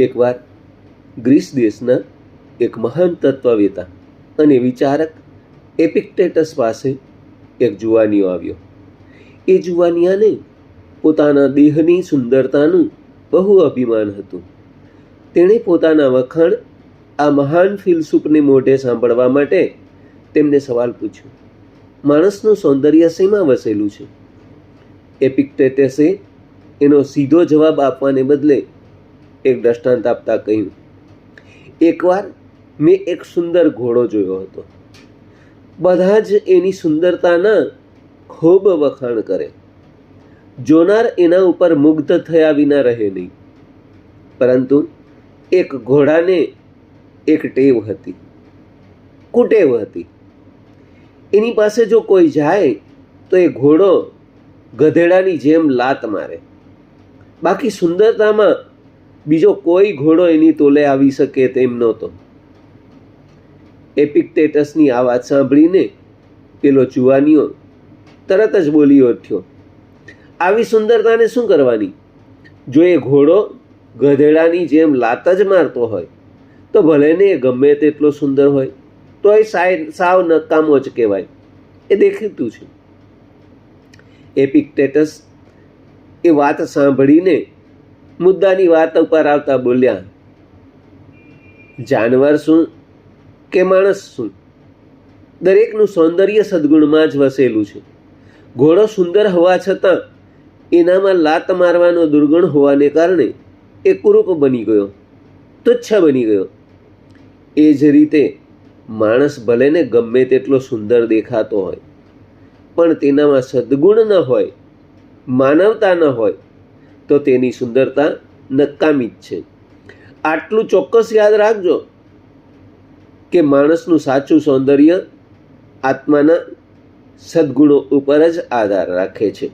એકવાર ગ્રીસ દેશના એક મહાન તત્વવેતા અને વિચારક એપિક્ટેટસ પાસે એક જુવાનીઓ આવ્યો. એ જુવાનિયાને પોતાના દેહની સુંદરતાનું બહુ અભિમાન હતું. તેણે પોતાના વખાણ આ મહાન ફિલસૂફને મોઢે સાંભળવા માટે તેમને સવાલ પૂછ્યો. માણસનું સૌંદર્ય શેમાં વસેલું છે? એપિક્ટેટસે એનો સીધો જવાબ આપવાને બદલે એક દ્રષ્ટાંત આપતા કહ્યું. એકવાર મેં એક સુંદર ઘોડો જોયો હતો. બધા જ એની સુંદરતાના ખૂબ વખાણ કરે. જોનાર એના ઉપર મુગ્ધ થયા વિના રહે નહીં. પરંતુ એક ઘોડાને એક ટેવ હતી. કુટેવ હતી. એની પાસે જો કોઈ જાય, તો એ ઘોડો ગધેડાની જેમ લાત મારે. બાકી સુંદરતામાં બીજો કોઈ ઘોડો એની તોલે આવી શકે તેમ નહોતો. એપિક્ટેટસની આ વાત સાંભળીને પેલો જુવાનીઓ તરત જ બોલી ઉઠ્યો, આવી સુંદરતાને શું કરવાની? જો એ ઘોડો ગધેડાની જેમ લાત જ મારતો હોય, તો ભલે ને એ ગમે તેટલો સુંદર હોય તો એ સાવ નકામો જ કહેવાય. એ દેખીતું છે. એપિક્ટેટસ એ વાત સાંભળીને મુદ્દાની વાત ઉપર આવતા બોલ્યા, જાનવર શું કે માણસ શું? દરેકનું સૌંદર્ય સદગુણમાં જ વસેલું છે. ઘોડો સુંદર હોવા છતાં એનામાં લાત મારવાનો દુર્ગુણ હોવાને કારણે એ કુરૂપ બની ગયો, તુચ્છ બની ગયો. એ જ રીતે માણસ ભલે ને ગમે તેટલો સુંદર દેખાતો હોય, પણ તેનામાં સદગુણ ન હોય, માનવતા ન હોય તો તેની સુંદરતા નકામી જ છે. આટલું ચોક્કસ યાદ રાખજો કે માણસનું સાચું સૌંદર્ય આત્માના સદગુણો ઉપર જ આધાર રાખે છે.